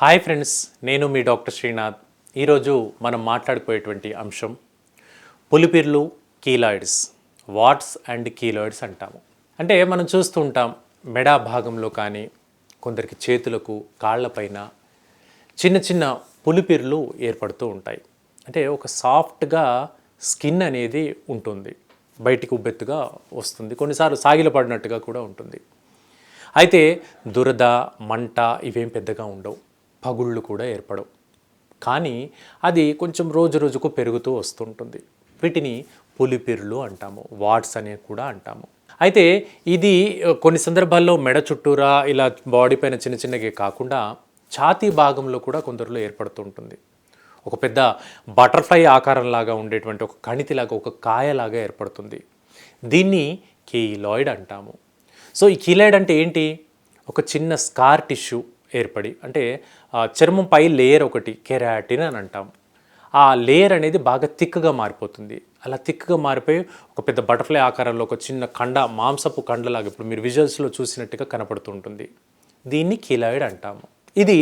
Hi friends నేను మీ doctor Srinath. ఈరోజు మనం మాట్లాడిపోయేటువంటి అంశం పులిపిర్లు కీలాయిడ్స్ వాట్స్ అండ్ కీలాయిడ్స్ అంటాము. అంటే మనం చూస్తూ ఉంటాం మెడ భాగంలో కానీ కొందరికి చేతులకు కాళ్ళపైన చిన్న చిన్న పులిపిర్లు ఏర్పడుతూ ఉంటాయి. అంటే ఒక సాఫ్ట్గా స్కిన్ అనేది ఉంటుంది. బయటికి ఉబ్బెత్తుగా వస్తుంది. కొన్నిసార్లు సాగిల పడినట్టుగా కూడా ఉంటుంది. అయితే దురద మంట ఇవేం పెద్దగా ఉండవు. పగుళ్ళు కూడా ఏర్పడవు. కానీ అది కొంచెం రోజు రోజుకు పెరుగుతూ వస్తుంటుంది. వీటిని పులిపిర్లు అంటాము వాట్స్ అనే కూడా అంటాము. అయితే ఇది కొన్ని సందర్భాల్లో మెడ చుట్టూరా ఇలా బాడీ పైన చిన్న చిన్నగా కాకుండా ఛాతీ భాగంలో కూడా కొందరిలో ఏర్పడుతూ ఉంటుంది ఒక పెద్ద బటర్ఫ్లై ఆకారంలాగా ఉండేటువంటి ఒక కణితిలాగా ఒక కాయలాగా ఏర్పడుతుంది. దీన్ని కీలాయిడ్ అంటాము. సో ఈ కీలాయిడ్ అంటే ఏంటి? ఒక చిన్న స్కార్ టిష్యూ ఏర్పడి అంటే చర్మంపై లేయర్ ఒకటి కెరాటిన్ అని అంటాం. ఆ లేయర్ అనేది బాగా థిక్గా మారిపోతుంది. అలా థిక్గా మారిపోయి ఒక పెద్ద బటర్ఫ్లై ఆకారంలో ఒక చిన్న కండ మాంసపు కండలాగా ఇప్పుడు మీరు విజువల్స్లో చూసినట్టుగా కనపడుతుంటుంది దీన్ని కీలాయిడ్ అంటాము. ఇది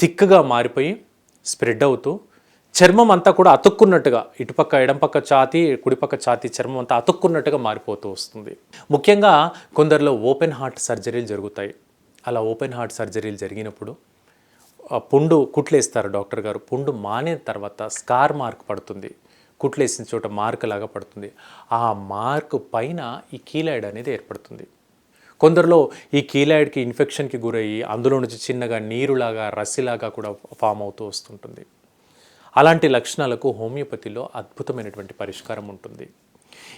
థిక్గా మారిపోయి స్ప్రెడ్ అవుతూ చర్మం అంతా కూడా అతుక్కున్నట్టుగా ఇటుపక్క ఎడంపక్క ఛాతి కుడిపక్క ఛాతి చర్మం అంతా అతుక్కున్నట్టుగా మారిపోతూ వస్తుంది. ముఖ్యంగా కొందరిలో ఓపెన్ హార్ట్ సర్జరీలు జరుగుతాయి. అలా ఓపెన్ హార్ట్ సర్జరీలు జరిగినప్పుడు పుండు కుట్లేస్తారు డాక్టర్ గారు. పుండు మానిన తర్వాత స్కార్ మార్క్ పడుతుంది. కుట్లేసిన చోట మార్క్ లాగా పడుతుంది. ఆ మార్క్ పైన ఈ కీలాయిడ్ అనేది ఏర్పడుతుంది. కొందరిలో ఈ కీలాయిడ్కి ఇన్ఫెక్షన్కి గురయ్యి అందులో నుంచి చిన్నగా నీరులాగా రస్సిలాగా కూడా ఫామ్ అవుతూ వస్తుంటుంది. అలాంటి లక్షణాలకు హోమియోపతిలో అద్భుతమైనటువంటి పరిష్కారం ఉంటుంది.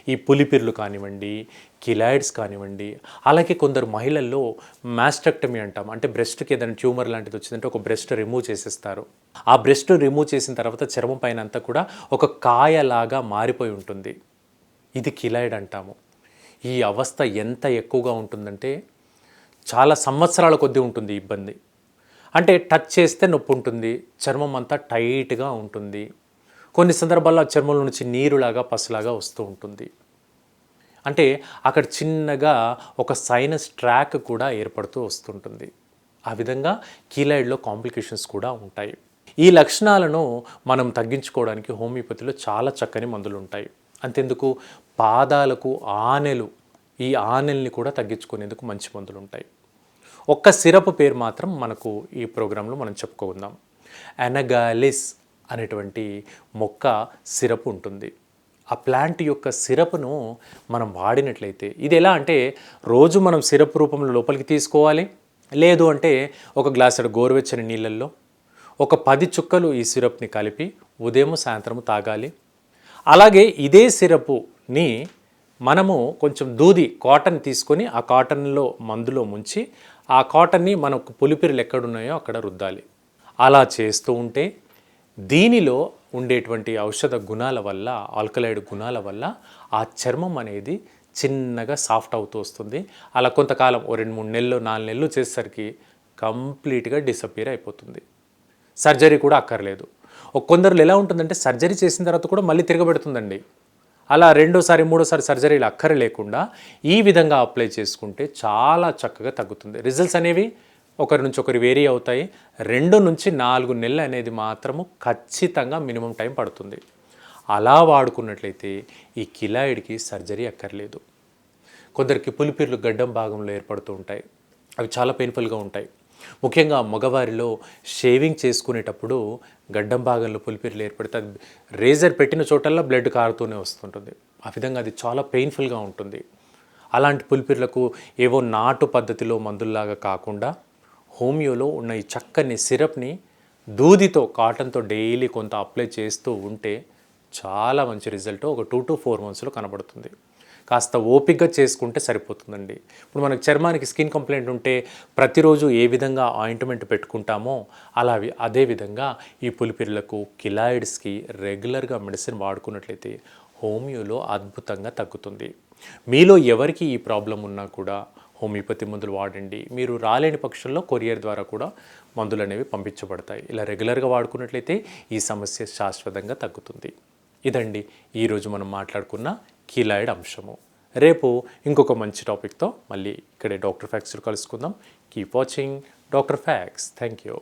ఈ పులిపిర్లు కానివ్వండి కిలాయిడ్స్ కానివ్వండి అలాగే కొందరు మహిళల్లో మాస్టెక్టమీ అంటాం. అంటే బ్రెస్ట్కి ఏదైనా ట్యూమర్ లాంటిది వచ్చిందంటే ఒక బ్రెస్ట్ రిమూవ్ చేసేస్తారు. ఆ బ్రెస్ట్ రిమూవ్ చేసిన తర్వాత చర్మం పైన అంతా కూడా ఒక కాయలాగా మారిపోయి ఉంటుంది. ఇది కిలాయిడ్ అంటాము. ఈ అవస్థ ఎంత ఎక్కువగా ఉంటుందంటే చాలా సంవత్సరాల కొద్దీ ఉంటుంది ఇబ్బంది. అంటే టచ్ చేస్తే నొప్పి ఉంటుంది చర్మం అంతా టైట్గా ఉంటుంది. కొన్ని సందర్భాల్లో ఆ చర్మం నుంచి నీరులాగా పసులాగా వస్తూ ఉంటుంది. అంటే అక్కడ చిన్నగా ఒక సైనస్ ట్రాక్ కూడా ఏర్పడుతూ వస్తుంటుంది. ఆ విధంగా కీలైడ్లో కాంప్లికేషన్స్ కూడా ఉంటాయి. ఈ లక్షణాలను మనం తగ్గించుకోవడానికి హోమియోపతిలో చాలా చక్కని మందులు ఉంటాయి. అంతెందుకు? పాదాలకు ఆనెలు ఈ ఆనెల్ని కూడా తగ్గించుకునేందుకు మంచి మందులు ఉంటాయి. ఒక్క సిరప్ పేరు మాత్రం మనకు ఈ ప్రోగ్రాంలో మనం చెప్పుకుందాం అనగాలిస్ అనేటువంటి మొక్క సిరప్ ఉంటుంది. ఆ ప్లాంట్ యొక్క సిరప్ను మనం వాడినట్లయితే ఇది ఎలా అంటే రోజు మనం సిరప్ రూపంలో లోపలికి తీసుకోవాలి. లేదు అంటే ఒక గ్లాసుడు గోరువెచ్చని నీళ్ళల్లో ఒక పది చుక్కలు ఈ సిరప్ని కలిపి ఉదయం సాయంత్రం తాగాలి. అలాగే ఇదే సిరపుని మనము కొంచెం దూది కాటన్ తీసుకొని ఆ కాటన్లో మందులో ముంచి ఆ కాటన్ని మనకు పులిపిరులు ఎక్కడున్నాయో అక్కడ రుద్దాలి. అలా చేస్తూ ఉంటే దీనిలో ఉండేటువంటి ఔషధ గుణాల వల్ల ఆల్కలైడ్ గుణాల వల్ల ఆ చర్మం అనేది చిన్నగా సాఫ్ట్ అవుతూ వస్తుంది. అలా కొంతకాలం ఓ రెండు మూడు నెలలు నాలుగు నెలలు చేసేసరికి కంప్లీట్గా డిసపియర్ అయిపోతుంది. సర్జరీ కూడా అక్కర్లేదు. కొందరు ఎలా ఉంటుందంటే సర్జరీ చేసిన తర్వాత కూడా మళ్ళీ తిరగబెడుతుందండి. అలా రెండోసారి మూడోసారి సర్జరీలు అక్కర లేకుండా ఈ విధంగా అప్లై చేసుకుంటే చాలా చక్కగా తగ్గుతుంది. రిజల్ట్స్ అనేవి ఒకరి నుంచి ఒకరు వేరీ అవుతాయి. రెండు నుంచి నాలుగు నెలలు అనేది మాత్రము ఖచ్చితంగా మినిమం టైం పడుతుంది. అలా వాడుకున్నట్లయితే ఈ కిలాయిడ్కి సర్జరీ అక్కర్లేదు. కొందరికి పులిపిర్లు గడ్డం భాగంలో ఏర్పడుతూ ఉంటాయి. అవి చాలా పెయిన్ఫుల్గా ఉంటాయి. ముఖ్యంగా మగవారిలో షేవింగ్ చేసుకునేటప్పుడు గడ్డం భాగంలో పులిపిర్లు ఏర్పడితే అది రేజర్ పెట్టిన చోటల్లా బ్లడ్ కారుతూనే వస్తుంటుంది. ఆ విధంగా అది చాలా పెయిన్ఫుల్గా ఉంటుంది. అలాంటి పులిపిర్లకు ఏవో నాటు పద్ధతిలో మందుల్లాగా కాకుండా హోమియోలో ఉన్న ఈ చక్కని సిరప్ని దూదితో కాటన్తో డైలీ కొంత అప్లై చేస్తూ ఉంటే చాలా మంచి రిజల్ట్. ఒక టూ టు ఫోర్ మంత్స్లో కనబడుతుంది. కాస్త ఓపికగా చేసుకుంటే సరిపోతుందండి. ఇప్పుడు మనకు చర్మానికి స్కిన్ కంప్లైంట్ ఉంటే ప్రతిరోజు ఏ విధంగా ఆయింట్మెంట్ పెట్టుకుంటామో అలా అదే విధంగా ఈ పులిపిర్లకు కిలాయిడ్స్కి రెగ్యులర్గా మెడిసిన్ వాడుకున్నట్లయితే హోమియోలో అద్భుతంగా తగ్గుతుంది. మీలో ఎవరికి ఈ ప్రాబ్లం ఉన్నా కూడా హోమియోపతి మందులు వాడండి. మీరు రాలేని పక్షంలో కొరియర్ ద్వారా కూడా మందులు అనేవి పంపించబడతాయి. ఇలా రెగ్యులర్గా వాడుకున్నట్లయితే ఈ సమస్య శాశ్వతంగా తగ్గుతుంది. ఇదండి ఈరోజు మనం మాట్లాడుకున్న కీలాయిడ్ అంశము. రేపు ఇంకొక మంచి టాపిక్తో మళ్ళీ ఇక్కడే డాక్టర్ ఫ్యాక్స్లో కలుసుకుందాం. Keep watching doctor facts. Thank you